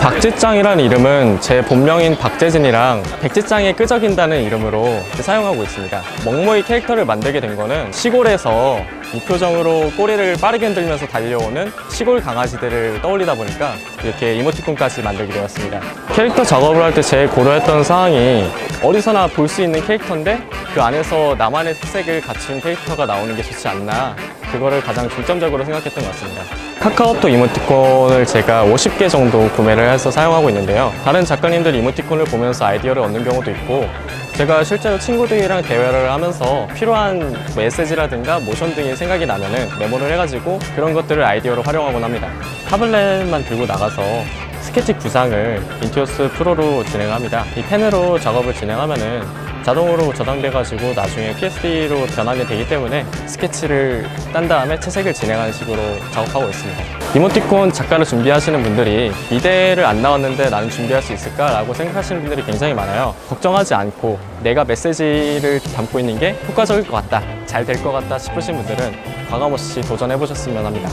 백지장이라는 이름은 제 본명인 박재진이랑 백지장에 끄적인다는 이름으로 사용하고 있습니다. 먹모이 캐릭터를 만들게 된 거는 시골에서 무표정으로 꼬리를 빠르게 흔들면서 달려오는 시골 강아지들을 떠올리다 보니까 이렇게 이모티콘까지 만들게 되었습니다. 캐릭터 작업을 할 때 제일 고려했던 사항이 어디서나 볼 수 있는 캐릭터인데 그 안에서 나만의 특색을 갖춘 캐릭터가 나오는 게 좋지 않나 그거를 가장 중점적으로 생각했던 것 같습니다. 카카오톡 이모티콘을 제가 50개 정도 구매를 해서 사용하고 있는데요. 다른 작가님들 이모티콘을 보면서 아이디어를 얻는 경우도 있고 제가 실제로 친구들이랑 대화를 하면서 필요한 메시지라든가 모션 등이 생각이 나면은 메모를 해가지고 그런 것들을 아이디어로 활용하곤 합니다. 타블렛만 들고 나가서 스케치 구상을 인투어스 프로로 진행합니다. 이 펜으로 작업을 진행하면은 자동으로 저장돼가지고 나중에 PSD로 변환이 되기 때문에 스케치를 딴 다음에 채색을 진행하는 식으로 작업하고 있습니다. 이모티콘 작가를 준비하시는 분들이 이대를 안 나왔는데 나는 준비할 수 있을까라고 생각하시는 분들이 굉장히 많아요. 걱정하지 않고 내가 메시지를 담고 있는 게 효과적일 것 같다, 잘 될 것 같다 싶으신 분들은 과감없이 도전해 보셨으면 합니다.